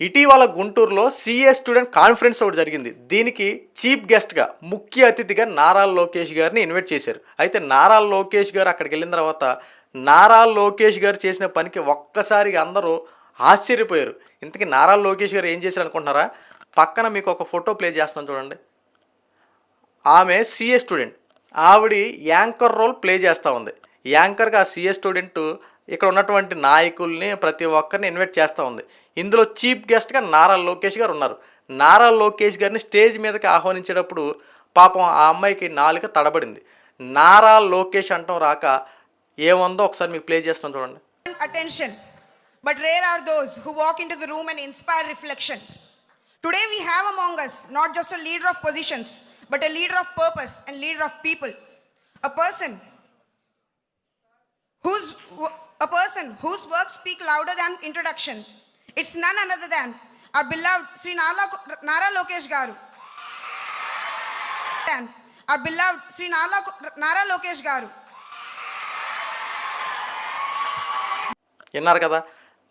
ఇటీవల గుంటూరులో CA student conference ఒకటి జరిగింది. దీనికి చీఫ్ గెస్ట్గా ముఖ్య అతిథిగా నారా లోకేష్ గారిని ఇన్వైట్ చేశారు. అయితే నారా లోకేష్ గారు అక్కడికి వెళ్ళిన తర్వాత నారా లోకేష్ గారు చేసిన పనికి ఒక్కసారిగా అందరూ ఆశ్చర్యపోయారు. ఇంతకీ నారా లోకేష్ గారు ఏం చేశారు అనుకుంటున్నారా? పక్కన మీకు ఒక ఫోటో ప్లే చేస్తున్నాను చూడండి. ఆమె సిఏ స్టూడెంట్. ఆవిడ యాంకర్ రోల్ ప్లే చేస్తూ ఉంది. యాంకర్గా సిఏ స్టూడెంట్ ఇక్కడ ఉన్నటువంటి నాయకుల్ని ప్రతి ఒక్కరిని ఇన్వైట్ చేస్తూ ఉంది ఇందులో చీఫ్ గెస్ట్గా నారా లోకేష్ గారు ఉన్నారు నారా లోకేష్ గారిని స్టేజ్ మీదకి ఆహ్వానించేటప్పుడు పాపం ఆ అమ్మాయికి నాలుక తడబడింది నారా లోకేష్ అంటాం రాక ఏముందో ఒకసారి మీకు ప్లే చేస్తాం చూడండి attention but rare are those who walk into the room and inspire reflection today we have among us not just a leader of positions but a leader of purpose and leader of people a person whose a person whose works speak louder than introduction. It's none other than our beloved Sri Nala, Nara Lokesh Garu. Then, our beloved Sri Nala, Nara Lokesh Garu. విన్నారు కదా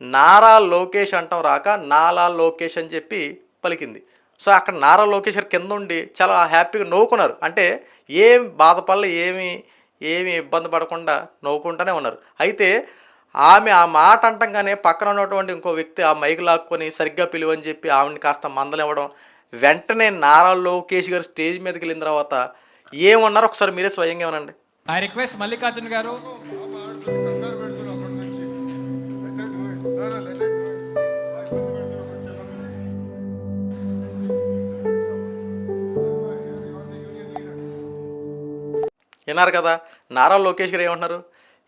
నారా లోకేష్ అంటాం రాక నాలా లోకేష్ అని చెప్పి పలికింది so అక్కడ నారా లోకేష్ గారు కింద ఉండి చాలా హ్యాపీగా నవ్వుకున్నారు అంటే ఏం బాధపడలే ఏమి ఏమి ఇబ్బంది పడకుండా నవ్వుకుంటూనే ఉన్నారు. అయితే ఆమె ఆ మాట అంటంగానే పక్కన ఉన్నటువంటి ఇంకో వ్యక్తి ఆ మైక్ లాక్కొని సరిగ్గా పిలువని చెప్పి ఆవిడని కాస్త మందలివ్వడం వెంటనే నారా లోకేష్ గారు స్టేజ్ మీదకి వెళ్ళిన తర్వాత ఏమన్నారో ఒకసారి మీరే స్వయంగా ఏమనండి ఐ రిక్వెస్ట్ మల్లికార్జున్ గారు విన్నారు కదా? నారా లోకేష్ గారు ఏమంటున్నారు?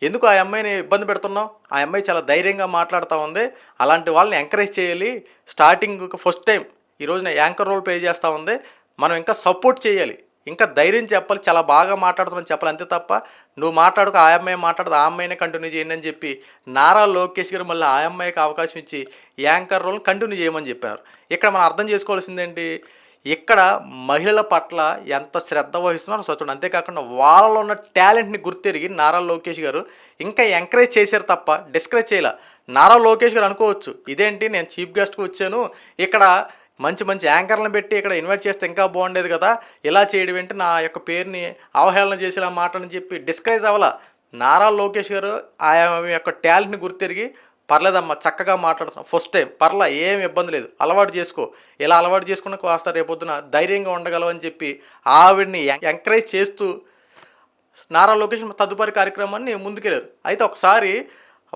ఎందుకు ఆ అమ్మాయిని ఇబ్బంది పెడుతున్నావు? ఆ అమ్మాయి చాలా ధైర్యంగా మాట్లాడుతూ ఉంది. అలాంటి వాళ్ళని ఎంకరేజ్ చేయాలి. స్టార్టింగ్ ఫస్ట్ టైం ఈ రోజున యాంకర్ రోల్ ప్లే చేస్తూ ఉంది. మనం ఇంకా సపోర్ట్ చేయాలి. ఇంకా ధైర్యం చెప్పాలి. చాలా బాగా మాట్లాడుతున్నాను చెప్పాలి. అంతే తప్ప నువ్వు మాట్లాడుకు ఆ అమ్మాయి మాట్లాడదు ఆ అమ్మాయినే కంటిన్యూ చేయండి అని చెప్పి నారా లోకేష్ గారు మళ్ళీ ఆ అమ్మాయికి అవకాశం ఇచ్చి యాంకర్ రోల్ కంటిన్యూ చేయమని చెప్పారు. ఇక్కడ మనం అర్థం చేసుకోవాల్సిందేంటి ఇక్కడ మహిళల పట్ల ఎంత శ్రద్ధ వహిస్తున్నారో చూడండి అంతేకాకుండా వాళ్ళలో ఉన్న టాలెంట్ని గుర్తెరిగి నారా లోకేష్ గారు ఇంకా ఎంకరేజ్ చేశారు తప్ప డిస్కరేజ్ చేయాల. నారా లోకేష్ గారు అనుకోవచ్చు ఇదేంటి నేను చీఫ్ గెస్ట్కి వచ్చాను ఇక్కడ మంచి మంచి యాంకర్లను పెట్టి ఇక్కడ ఇన్వైట్ చేస్తే ఇంకా బాగుండేది కదా ఇలా చేయడం ఏంటి నా యొక్క పేరుని అవహేళన చేసేలా మాటని చెప్పి డిస్కరేజ్ అవ్వాల. నారా లోకేష్ గారు ఆయన యొక్క టాలెంట్ని గుర్తిరిగి పర్లేదమ్మా చక్కగా మాట్లాడుతున్నావు. ఫస్ట్ టైం పర్లా ఏం ఇబ్బంది లేదు. అలవాటు చేసుకో. ఇలా అలవాటు చేసుకున్న కాస్త రేపొద్దున ధైర్యంగా ఉండగలవని చెప్పి ఆవిడ్ని ఎంకరేజ్ చేస్తూ నారా లోకేష్ తదుపరి కార్యక్రమాన్ని ముందుకెళ్ళారు. అయితే ఒకసారి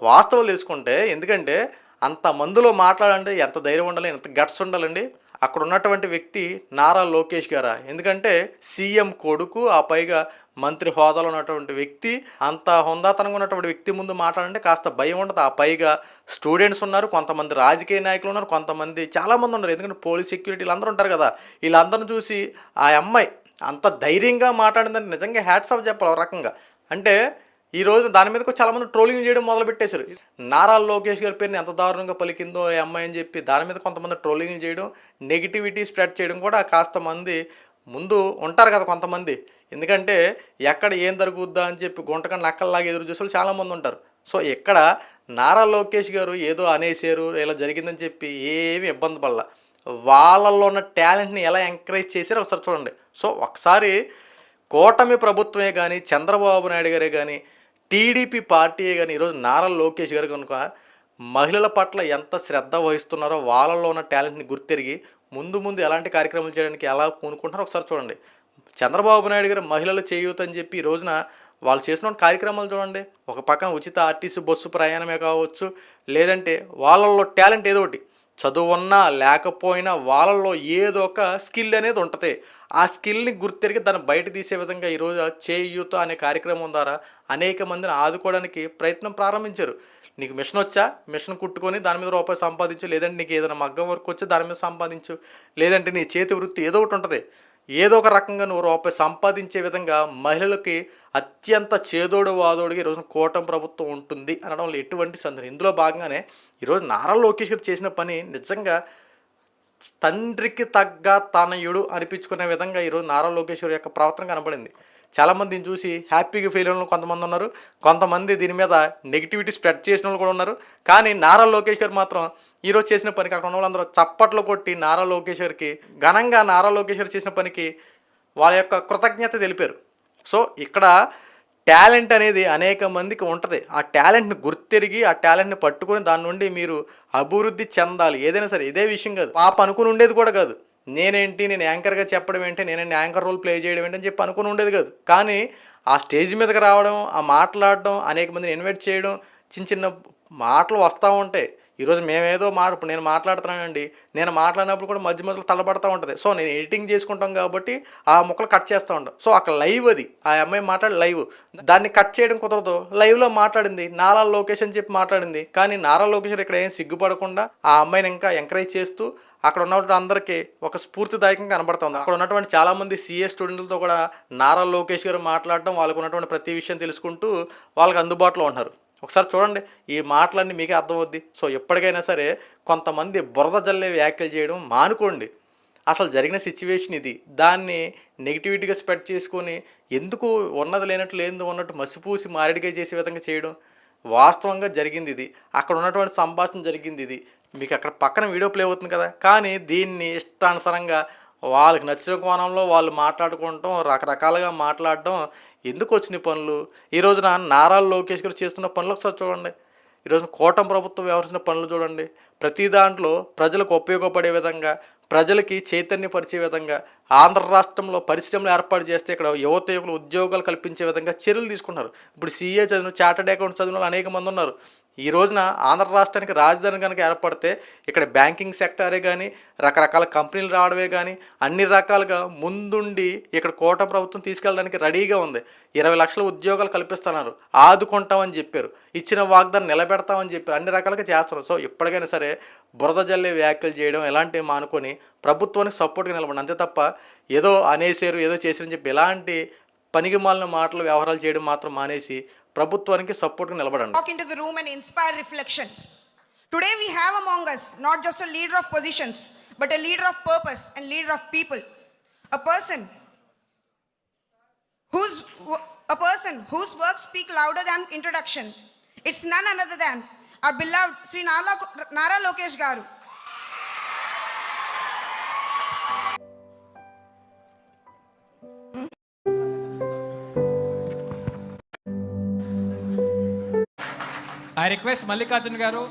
వాస్తవాలు తెలుసుకుంటే ఎందుకంటే అంత మందిలో మాట్లాడండి ఎంత ధైర్యం ఉండాలి ఎంత గట్స్ ఉండాలండి. అక్కడ ఉన్నటువంటి వ్యక్తి నారా లోకేష్ గారా? ఎందుకంటే సీఎం కొడుకు ఆ పైగా మంత్రి హోదాలో ఉన్నటువంటి వ్యక్తి అంత హుందాతనంగా ఉన్నటువంటి వ్యక్తి ముందు మాట్లాడంటే కాస్త భయం ఉండదు ఆ పైగా స్టూడెంట్స్ ఉన్నారు కొంతమంది రాజకీయ నాయకులు ఉన్నారు కొంతమంది చాలామంది ఉన్నారు. ఎందుకంటే పోలీస్ సెక్యూరిటీ వీళ్ళందరూ ఉంటారు కదా. వీళ్ళందరిని చూసి ఆ అమ్మాయి అంత ధైర్యంగా మాట్లాడిందని నిజంగా హ్యాట్స్ ఆఫ్ చెప్పాలి ఒక రకంగా. అంటే ఈ రోజు దాని మీదకు చాలామంది ట్రోలింగ్ చేయడం మొదలుపెట్టేశారు. నారా లోకేష్ గారి పేరుని ఎంత దారుణంగా పలికిందో ఈ అమ్మాయి అని చెప్పి దాని మీద కొంతమంది ట్రోలింగ్ చేయడం నెగిటివిటీ స్ప్రెడ్ చేయడం కూడా కాస్త మంది ముందు ఉంటారు కదా కొంతమంది. ఎందుకంటే ఎక్కడ ఏం జరుగుద్దా అని చెప్పి గుంటక నక్కల్లాగా ఎదురు చూసే వాళ్ళు చాలామంది ఉంటారు. సో ఇక్కడ నారా లోకేష్ గారు ఏదో అనేసారు ఇలా జరిగిందని చెప్పి ఏమి ఇబ్బంది పడాల. వాళ్ళల్లో ఉన్న టాలెంట్ని ఎలా ఎంకరేజ్ చేశారో ఒకసారి చూడండి. సో ఒకసారి కూటమి ప్రభుత్వమే కానీ చంద్రబాబు నాయుడు గారే కానీ టీడీపీ పార్టీయే కానీ ఈరోజు నారా లోకేష్ గారు కనుక మహిళల పట్ల ఎంత శ్రద్ధ వహిస్తున్నారో వాళ్ళలో ఉన్న టాలెంట్ని గుర్తెరిగి ముందు ముందు ఎలాంటి కార్యక్రమాలు చేయడానికి ఎలా పూనుకుంటున్నారో ఒకసారి చూడండి. చంద్రబాబు నాయుడు గారు మహిళలు చేయూత అని చెప్పి ఈ రోజున వాళ్ళు చేసిన కార్యక్రమాలు చూడండి. ఒక పక్కన ఉచిత ఆర్టీసీ బస్సు ప్రయాణమే కావచ్చు లేదంటే వాళ్ళల్లో టాలెంట్ ఏదో ఒకటి. చదువున్నా లేకపోయినా వాళ్ళల్లో ఏదో ఒక స్కిల్ అనేది ఉంటుంది. ఆ స్కిల్ని గుర్తెరిగి దాన్ని బయట తీసే విధంగా ఈరోజు చేయూత అనే కార్యక్రమం ద్వారా అనేక మందిని ఆదుకోవడానికి ప్రయత్నం ప్రారంభించారు. నీకు మిషన్ వచ్చా? మిషన్ కుట్టుకొని దాని మీద రూపాయి సంపాదించు. లేదంటే నీకు ఏదైనా మగ్గం వర్క్ వచ్చి దాని మీద సంపాదించు. లేదంటే నీ చేతి వృత్తి ఏదో ఒకటి ఉంటుంది. ఏదో ఒక రకంగా నువ్వు రూపాయి సంపాదించే విధంగా మహిళలకి అత్యంత చేదోడు వాదోడుగా ఈరోజు కూటమి ప్రభుత్వం ఉంటుంది అనడంలో ఎటువంటి సందేహం ఇందులో భాగంగానే ఈరోజు నారా లోకేష్ గారు చేసిన పని నిజంగా తండ్రికి తగ్గ తనయుడు అనిపించుకునే విధంగా ఈరోజు నారా లోకేశ్వర్ యొక్క ప్రవర్తన కనబడింది. చాలామందిని చూసి హ్యాపీగా ఫీల్ అయిన వాళ్ళు కొంతమంది ఉన్నారు. కొంతమంది దీని మీద నెగిటివిటీ స్ప్రెడ్ చేసిన వాళ్ళు కూడా ఉన్నారు. కానీ నారా లోకేష్ గారు మాత్రం ఈరోజు చేసిన పనికి అక్కడ ఉన్న వాళ్ళందరూ చప్పట్లు కొట్టి నారా లోకేష్ గారికి ఘనంగా నారా లోకేష్ గారు చేసిన పనికి వాళ్ళ యొక్క కృతజ్ఞత తెలిపారు. సో ఇక్కడ టాలెంట్ అనేది అనేక మందికి ఉంటుంది. ఆ టాలెంట్ని గుర్తెరిగి ఆ టాలెంట్ని పట్టుకొని దాని నుండి మీరు అభివృద్ధి చెందాలి. ఏదైనా సరే ఇదే విషయం కాదు. పాప అనుకుని ఉండేది కూడా కాదు. నేనేంటి నేను యాంకర్గా చెప్పడం ఏంటి నేను యాంకర్ రోల్ ప్లే చేయడం ఏంటి అని చెప్పి అనుకుని ఉండేది కాదు. కానీ ఆ స్టేజ్ మీదకి రావడం ఆ మాట్లాడడం అనేక మందిని ఇన్వైట్ చేయడం చిన్న చిన్న మాటలు వస్తూ ఉంటాయి. ఈరోజు మేమేదో మాట ఇప్పుడు నేను మాట్లాడుతున్నానండి. నేను మాట్లాడినప్పుడు కూడా మధ్య మధ్యలో తలబడతా ఉంటుంది. సో నేను ఎడిటింగ్ చేసుకుంటాం కాబట్టి ఆ ముక్కలు కట్ చేస్తూ ఉంటాం. సో అక్కడ లైవ్ అది. ఆ అమ్మాయి మాట్లాడి లైవ్. దాన్ని కట్ చేయడం కుదరదు. లైవ్లో మాట్లాడింది. నారా లొకేషన్ చెప్పి మాట్లాడింది. కానీ నారా లొకేషన్ ఇక్కడ ఏం సిగ్గుపడకుండా ఆ అమ్మాయిని ఇంకా ఎంకరేజ్ చేస్తూ అక్కడ ఉన్నటువంటి అందరికీ ఒక స్ఫూర్తిదాయకంగా కనబడుతుంది. అక్కడ ఉన్నటువంటి చాలామంది సిఏ స్టూడెంట్లతో కూడా నారా లోకేష్ గారు మాట్లాడడం వాళ్ళకు ఉన్నటువంటి ప్రతి విషయం తెలుసుకుంటూ వాళ్ళకి అందుబాటులో ఉన్నారు. ఒకసారి చూడండి ఈ మాటలన్నీ మీకే అర్థమవుద్ది. సో ఎప్పటికైనా సరే కొంతమంది బురద జల్లే వ్యాఖ్యలు చేయడం మానుకోండి. అసలు జరిగిన సిచ్యువేషన్ ఇది. దాన్ని నెగిటివిటీగా స్ప్రెడ్ చేసుకొని ఎందుకు ఉన్నది లేనట్టు లేదు ఉన్నట్టు మసిపూసి మారేడిగా చేసే విధంగా చేయడం. వాస్తవంగా జరిగింది ఇది. అక్కడ ఉన్నటువంటి సంభాషణ జరిగింది ఇది. మీకు అక్కడ పక్కన వీడియో ప్లే అవుతుంది కదా. కానీ దీన్ని ఇష్టానుసారంగా వాళ్ళకి నచ్చిన కోణంలో వాళ్ళు మాట్లాడుకోవటం రకరకాలుగా మాట్లాడడం. ఎందుకు వచ్చిన పనులు? ఈ రోజున నారా లోకేష్ గారు చేస్తున్న పనులు ఒకసారి చూడండి. ఈరోజు కోటం ప్రభుత్వం వ్యవహరిస్తున్న పనులు చూడండి. ప్రతి దాంట్లో ప్రజలకు ఉపయోగపడే విధంగా ప్రజలకి చైతన్యపరిచే విధంగా ఆంధ్ర రాష్ట్రంలో పరిశ్రమలు ఏర్పాటు చేస్తే ఇక్కడ యువత యువకులు ఉద్యోగాలు కల్పించే విధంగా చర్యలు తీసుకున్నారు ఇప్పుడు సీఏ చదివిన చార్టెడ్ అకౌంట్ చదివిన వాళ్ళు అనేక మంది ఉన్నారు. ఈ రోజున ఆంధ్ర రాష్ట్రానికి రాజధాని కనుక ఏర్పడితే ఇక్కడ బ్యాంకింగ్ సెక్టారే కానీ రకరకాల కంపెనీలు రావడమే కానీ అన్ని రకాలుగా ముందుండి ఇక్కడ కోట ప్రభుత్వం తీసుకెళ్ళడానికి రెడీగా ఉంది. ఇరవై లక్షల ఉద్యోగాలు కల్పిస్తున్నారు. ఆదుకుంటామని చెప్పారు. ఇచ్చిన వాగ్దానం నిలబెడతామని చెప్పారు. అన్ని రకాలుగా చేస్తున్నారు. సో ఇప్పటికైనా సరే బురద జల్లే వ్యాఖ్యలు చేయడం ఎలాంటివి మానుకొని ప్రభుత్వానికి సపోర్ట్గా నిలబడి అంతే తప్ప ఏదో అనేసారు ఏదో చేశారని చెప్పి ఎలాంటి పనికిమాలిన మాటలు వ్యవహారాలు చేయడం మాత్రం మానేసి ప్రభుత్వానికి సపోర్ట్గా నిలబడండి walk into the room and inspire reflection. Today we have among us not just a leader of positions, but a leader of purpose and leader of people. A person whose a person whose works speak louder than introduction. It's none other than our beloved Sri Nara, Nara Lokesh Garu. Request Mallikarjun గారు.